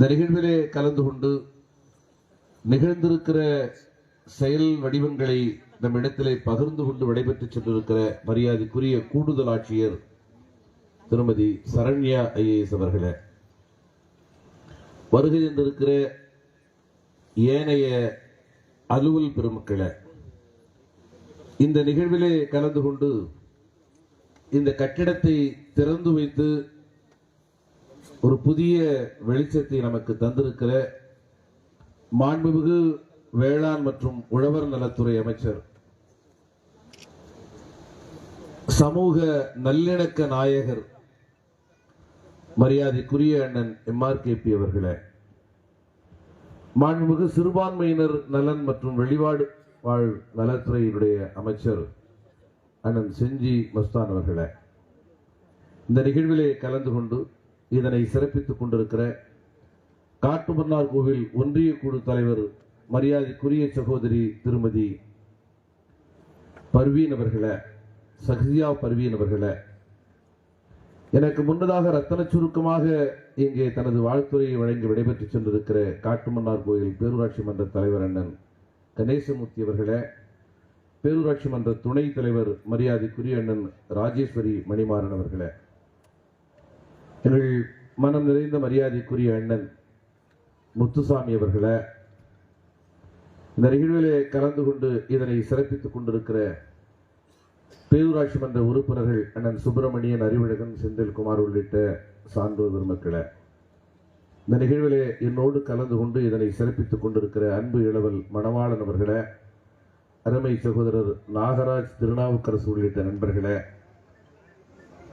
இந்த நிகழ்விலே கலந்து கொண்டு நிகழ்ந்திருக்கிற செயல் வடிவங்களை நம் இடத்திலே பகிர்ந்து கொண்டு விடைபெற்று சென்றிருக்கிற மரியாதைக்குரிய கூடுதல் ஆட்சியர் திருமதி சரண்யா ஐஏஎஸ் அவர்களே. வருகை என்றிருக்கிற ஏனைய அலுவல் பெருமக்களே இந்த நிகழ்விலே கலந்து கொண்டு இந்த கட்டிடத்தை திறந்து வைத்து ஒரு புதிய வெளிச்சத்தை நமக்கு தந்திருக்கிற மாண்புமிகு வேளாண் மற்றும் உழவர் நலத்துறை அமைச்சர் சமூக நல்லிணக்க நாயகர் மரியாதைக்குரிய அண்ணன் எம்ஆர்கேபி அவர்களே மாண்புமிகு சிறுபான்மையினர் நலன் மற்றும் வெளிவாடு வாழ் நலத்துறையினுடைய அமைச்சர் அண்ணன் செஞ்சி மஸ்தான் அவர்களே இந்த நிகழ்விலே கலந்து கொண்டு இதனை சிறப்பித்துக் கொண்டிருக்கிற காட்டுமன்னார் கோவில் ஒன்றிய குழு தலைவர் மரியாதைக்குரிய சகோதரி திருமதி பர்வீன் அவர்களே சஹியா பர்வீன் எனக்கு முன்னதாக ரத்தன சுருக்கமாக இங்கே தனது வாழ்த்துறையை வழங்கி விடைபெற்று சென்றிருக்கிற காட்டுமன்னார் கோயில் பேரூராட்சி மன்ற தலைவர் அண்ணன் கணேசமூர்த்தி அவர்களே பேரூராட்சி மன்ற துணைத் தலைவர் மரியாதைக்குரிய அண்ணன் ராஜேஸ்வரி மணிமாறன் அவர்களே எங்கள் மனம் நிறைந்த மரியாதைக்குரிய அண்ணன் முத்துசாமி அவர்களை இந்த நிகழ்விலே கலந்து கொண்டு இதனை சிறப்பித்துக் கொண்டிருக்கிற பேரூராட்சி மன்ற உறுப்பினர்கள் அண்ணன் சுப்பிரமணியன் அறிவழகன் செந்தில்குமார் உள்ளிட்ட சான்றோர் பெருமக்களை இந்த நிகழ்விலே என்னோடு கலந்து கொண்டு இதனை சிறப்பித்துக் கொண்டிருக்கிற அன்பு இளவல் மணவாளன் அவர்களே அருமை சகோதரர் நாகராஜ் திருநாவுக்கரசு உள்ளிட்ட நண்பர்களே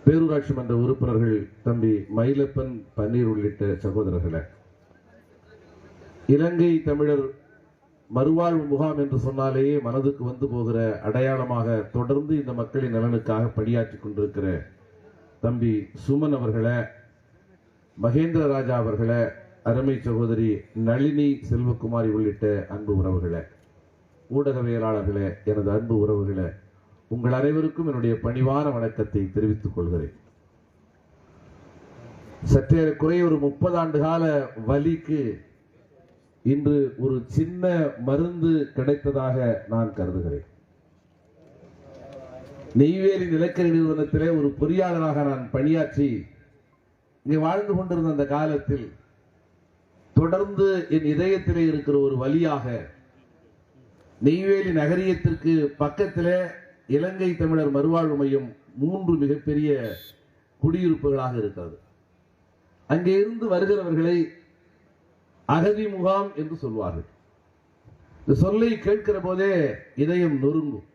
பேரூராட்சி மன்ற உறுப்பினர்கள் தம்பி மயிலப்பன் பன்னீர் உள்ளிட்ட சகோதரர்களே இலங்கை தமிழர் மறுவாழ்வு முகாம் என்று சொன்னாலேயே மனதுக்கு வந்து போகிற அடையாளமாக தொடர்ந்து இந்த மக்களின் நலனுக்காக பணியாற்றி கொண்டிருக்கிற தம்பி சுமன் அவர்களே மகேந்திர ராஜா அவர்களே அருமை சகோதரி நளினி செல்வகுமாரி உள்ளிட்ட அன்பு உறவுகளை ஊடகவியலாளர்களே எனது அன்பு உறவுகளே உங்கள் அனைவருக்கும் என்னுடைய பணிவான வணக்கத்தை தெரிவித்துக் கொள்கிறேன். சற்றே குறைய ஒரு முப்பது ஆண்டு கால வலிக்கு இன்று ஒரு சின்ன மருந்து கிடைத்ததாக நான் கருதுகிறேன். நெய்வேலி நிலக்கரி நிறுவனத்திலே ஒரு பொறியாளராக நான் பணியாற்றி இங்கே வாழ்ந்து கொண்டிருந்த அந்த காலத்தில் தொடர்ந்து என் இதயத்திலே இருக்கிற ஒரு வழியாக நெய்வேலி நகரியத்திற்கு பக்கத்திலே இலங்கை தமிழர் மறுவாழ்வு மையம் மூன்று மிகப்பெரிய குடியிருப்புகளாக இருக்கிறது. அங்கே இருந்து வருகிறவர்களை அகதி முகாம் என்று சொல்வார்கள். இந்த சொல்லை கேட்கிற போதே இதயம் நொறுங்கும்.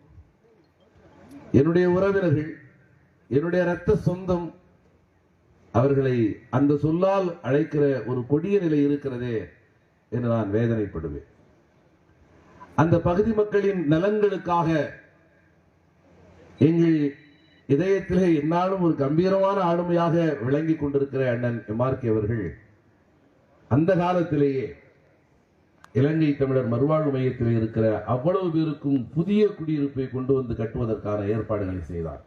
என்னுடைய உறவினர்கள் என்னுடைய ரத்த சொந்தம் அவர்களை அந்த சொல்லால் அழைக்கிற ஒரு கொடிய நிலை இருக்கிறதே என்று நான் வேதனைப்படுவேன். அந்த பகுதி மக்களின் நலன்களுக்காக எங்கள் இதயத்திலே என்னாலும் ஒரு கம்பீரமான ஆளுமையாக விளங்கிக் கொண்டிருக்கிற அண்ணன் எம்ஆர்கே அவர்கள் அந்த காலத்திலேயே இலங்கை தமிழர் மறுவாழ்வு மையத்தில் இருக்கிற அவ்வளவு பேருக்கும் புதிய குடியிருப்பை கொண்டு வந்து கட்டுவதற்கான ஏற்பாடுகளை செய்தார்.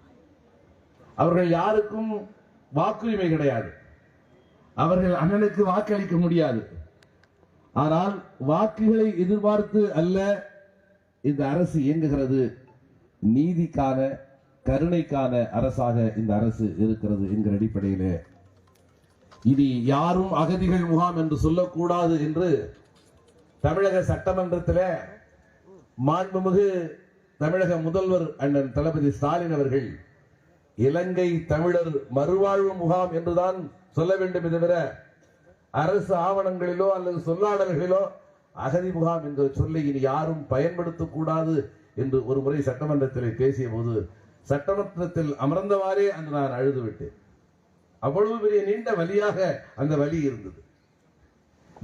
அவர்கள் யாருக்கும் வாக்குரிமை கிடையாது. அவர்கள் அண்ணனுக்கு வாக்களிக்க முடியாது. ஆனால் வாக்குகளை எதிர்பார்த்து அல்ல இந்த அரசு இயங்குகிறது நீதிக்கான கருணைக்கான அரசாக இந்த அரசு இருக்கிறது என்கிற அடிப்படையிலே. இனி யாரும் அகதிகள் முகாம் என்று சொல்லக்கூடாது என்று தமிழக சட்டமன்றத்தில் மாண்புமிகு தமிழக முதல்வர் அண்ணன் தளபதி ஸ்டாலின் அவர்கள் இலங்கை தமிழர் மறுவாழ்வு முகாம் என்றுதான் சொல்ல வேண்டும் தவிர அரசு ஆவணங்களிலோ அல்லது சொல்லாடல்களிலோ அகதி முகாம் என்ற சொல்லை இனி யாரும் பயன்படுத்தக்கூடாது என்று ஒரு முறை சட்டமன்றத்தில் பேசிய போது சட்டமன்றத்தில் அமர்ந்தவாறே அன்று நான் அழுதுவிட்டேன். அவ்வளவு பெரிய நீண்ட வழியாக அந்த வழி இருந்தது.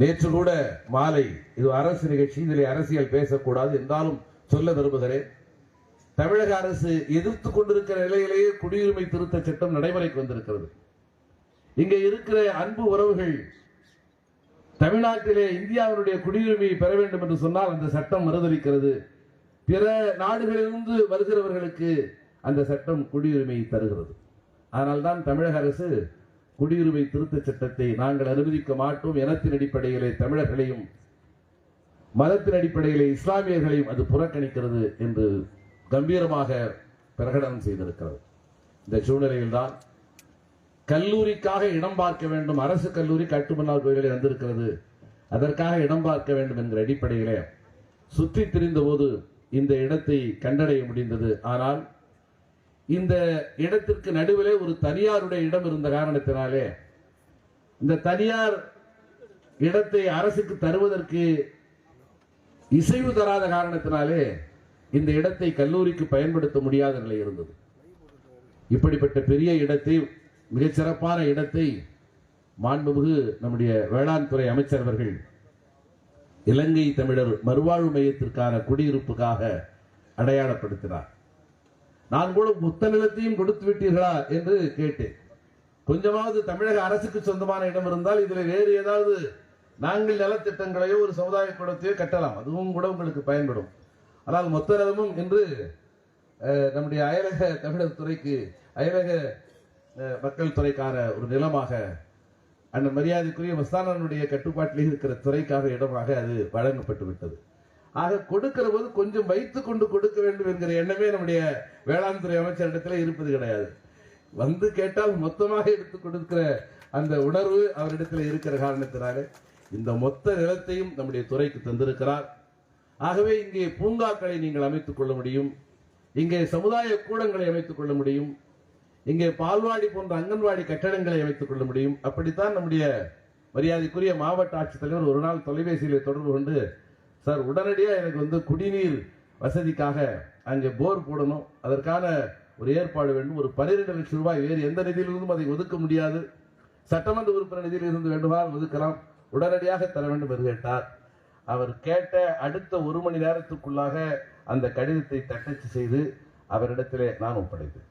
நேற்று கூட மாலை இது அரசு நிகழ்ச்சி இதில் அரசியல் பேசக்கூடாது என்றாலும் சொல்ல விரும்புகிறேன். தமிழக அரசு எதிர்த்து கொண்டிருக்கிற நிலையிலேயே குடியுரிமை திருத்த சட்டம் நடைமுறைக்கு வந்திருக்கிறது. இங்கே இருக்கிற அன்பு உறவுகள் தமிழ்நாட்டிலே இந்தியாவினுடைய குடியுரிமையை பெற வேண்டும் என்று சொன்னால் அந்த சட்டம் மறுதளிக்கிறது. பிற நாடுகளிலிருந்து வருகிறவர்களுக்கு அந்த சட்டம் குடியுரிமையை தருகிறது. அதனால்தான் தமிழக அரசு குடியுரிமை திருத்தச் சட்டத்தை நாங்கள் அனுமதிக்க மாட்டோம். இனத்தின் அடிப்படையிலே தமிழர்களையும் மதத்தின் அடிப்படையிலே இஸ்லாமியர்களையும் அது புறக்கணிக்கிறது என்று கம்பீரமாக பிரகடனம் செய்திருக்கிறது. இந்த சூழ்நிலையில்தான் கல்லூரிக்காக இடம் பார்க்க வேண்டும் அரசு கல்லூரி கட்டுமன்னார் கோயிலில் வந்திருக்கிறது. அதற்காக இடம் பார்க்க வேண்டும் என்கிற அடிப்படையிலே சுற்றி திரிந்தபோது இந்த இடத்தை கண்டடைய முடிந்தது. ஆனால் இந்த இடத்திற்கு நடுவிலே ஒரு தனியாருடைய இடம் இருந்த காரணத்தினாலே இந்த தனியார் இடத்தை அரசுக்கு தருவதற்கு இசைவு தராத காரணத்தினாலே இந்த இடத்தை கல்லூரிக்கு பயன்படுத்த முடியாத நிலை இருந்தது. இப்படிப்பட்ட பெரிய இடத்தை மிகச்சிறப்பான இடத்தை மாண்புமிகு நம்முடைய வேளாண் துறை அமைச்சர் அவர்கள் இலங்கை தமிழர் மறுவாழ்வு மையத்திற்கான குடியிருப்புக்காக அடையாளப்படுத்தினார். நான் கூட புத்த நிலத்தையும் கொடுத்து விட்டீர்களா என்று கேட்டேன். கொஞ்சமாவது தமிழக அரசுக்கு சொந்தமான இடம் இருந்தால் இதில் வேறு ஏதாவது நாங்கள் நலத்திட்டங்களையோ ஒரு சமுதாய கூடத்தையோ கட்டலாம். அதுவும் கூட உங்களுக்கு பயன்படும். ஆனால் மொத்த நிலமும் என்று நம்முடைய அயலக தமிழர் துறைக்கு அயலக மக்கள் துறைக்கான ஒரு நிலமாக அண்ணன் மரியாதைக்குரிய மஸ்தானனுடைய கட்டுப்பாட்டில் இருக்கிற துறைக்காக இடமாக அது வழங்கப்பட்டு விட்டது ஆக கொடுக்கிற போது கொஞ்சம் வைத்துக் கொண்டு கொடுக்க வேண்டும் என்கிற எண்ணமே நம்முடைய வேளாண் துறை அமைச்சரிடத்தில் இருப்பது கிடையாது. வந்து கேட்டால் மொத்தமாக எடுத்து கொடுக்கிற அந்த உணர்வு அவரிடத்தில் இருக்கிற காரணத்தினால இந்த மொத்த நிலத்தையும் நம்முடைய துறைக்கு தந்திருக்கிறார். ஆகவே இங்கே பூங்காக்களை நீங்கள் அமைத்துக் கொள்ள முடியும். இங்கே சமுதாய கூடங்களை அமைத்துக் கொள்ள முடியும். இங்கே பால்வாடி போன்ற அங்கன்வாடி கட்டடங்களை அமைத்துக் கொள்ள முடியும்? அப்படித்தான் நம்முடைய மரியாதைக்குரிய மாவட்ட ஆட்சித்தலைவர் ஒரு நாள் தொலைபேசியில் தொடர்பு கொண்டு சார் உடனடியாக எனக்கு வந்து குடிநீர் வசதிக்காக அங்கே போர் போடணும். அதற்கான ஒரு ஏற்பாடு வேண்டும். ஒரு பன்னிரெண்டு லட்சம் ரூபாய் வேறு எந்த நிதியிலிருந்தும் அதை ஒதுக்க முடியாது. சட்டமன்ற உறுப்பினர் நிதியிலிருந்து வேண்டுமானால் ஒதுக்கலாம். உடனடியாக தர வேண்டும் என்று கேட்டார். அவர் கேட்ட அடுத்த ஒரு மணி நேரத்துக்குள்ளாக அந்த கடிதத்தை தட்டச்சு செய்து அவரிடத்திலே நான் ஒப்படைத்தேன்.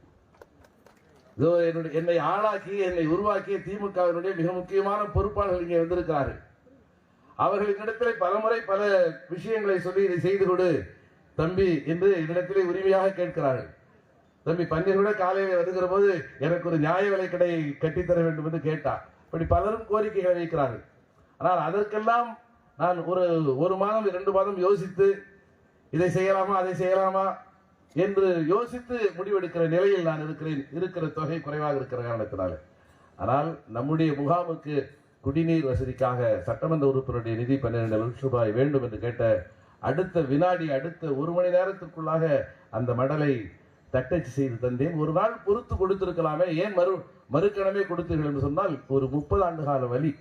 இதோ என்னுடைய என்னை ஆளாக்கி என்னை உருவாக்கிய திமுகவினுடைய மிக முக்கியமான பொறுப்பாளர்கள் இங்கே வந்திருக்கிறார்கள் அவர்களிடத்திலே பலமுறை பல விஷயங்களை சொல்லி இதை செய்து கொடு. தம்பி என்று என்னிடத்திலே உரிமையாக கேட்கிறார்கள். தம்பி பன்னீர் கூட காலையில் வருகிற போது எனக்கு ஒரு நியாய விலை கடை கட்டித்தர வேண்டும் என்று கேட்டார். இப்படி பலரும் கோரிக்கைகளை வைக்கிறார்கள். ஆனால் அதற்கெல்லாம் நான் ஒரு ஒரு மாதம் இரண்டு மாதம் யோசித்து இதை செய்யலாமா அதை செய்யலாமா? என்று யோசித்து முடிவெடுக்கிற நிலையில் நான் இருக்கிறேன். இருக்கிற தொகை குறைவாக இருக்கிற காரணத்தினால. ஆனால் நம்முடைய முகாமுக்கு குடிநீர் வசதிக்காக சட்டமன்ற உறுப்பினருடைய நிதி பன்னிரண்டு லட்சம் ரூபாய் வேண்டும் என்று கேட்ட அடுத்த வினாடி அடுத்த ஒரு மணி நேரத்திற்குள்ளாக அந்த மடலை தட்டச்சு செய்து தந்தேன். ஒரு நாள் பொறுத்து கொடுத்திருக்கலாமே. ஏன் மறு மறுக்கணமே கொடுத்தீர்கள் என்று சொன்னால் ஒரு முப்பது ஆண்டு கால வழி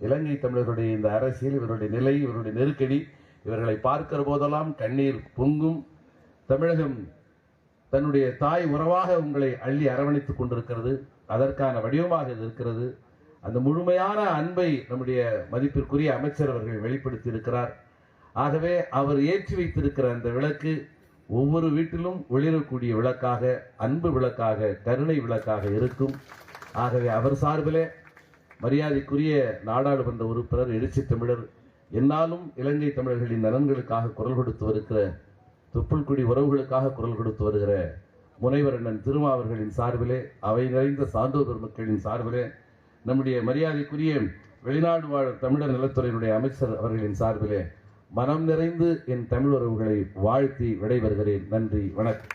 இலங்கை தமிழர்களுடைய இந்த அரசியல் இவருடைய நிலை இவருடைய நெருக்கடி இவர்களை பார்க்கிற போதெல்லாம் கண்ணீர் பொங்கும். தமிழகம் தன்னுடைய தாய் உறவாக உங்களை அள்ளி அரவணைத்துக் கொண்டிருக்கிறது. அதற்கான வடிவமாக இது இருக்கிறது. அந்த முழுமையான அன்பை நம்முடைய மதிப்பிற்குரிய அமைச்சர் அவர்கள் வெளிப்படுத்தி இருக்கிறார் ஆகவே அவர் ஏற்றி வைத்திருக்கிற அந்த விளக்கு ஒவ்வொரு வீட்டிலும் ஒளிரக்கூடிய விளக்காக அன்பு விளக்காக கருணை விளக்காக இருக்கும். ஆகவே அவர் சார்பிலே மரியாதைக்குரிய நாடாளுமன்ற உறுப்பினர் எழுச்சி தமிழர் என்னாலும் இலங்கை தமிழர்களின் நலன்களுக்காக குரல் கொடுத்து வருகிற தொப்புள்குடி உறவுகளுக்காக குரல் கொடுத்து வருகிற முனைவர் அண்ணன் திருமா அவர்களின் சார்பிலே அவை நிறைந்த சான்றோர் பெருமக்களின் சார்பிலே நம்முடைய மரியாதைக்குரிய வெளிநாடு வாழ் தமிழர் நலத்துறையினுடைய அமைச்சர் அவர்களின் சார்பிலே மனம் நிறைந்து என் தமிழ் உறவுகளை வாழ்த்தி விடைபெறுகிறேன். நன்றி வணக்கம்.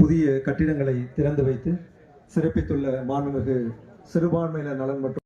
புதிய கட்டிடங்களை திறந்து வைத்து சிறப்பித்துள்ள மாண்புமிகு சிறுபான்மையினர் நலன் மற்றும்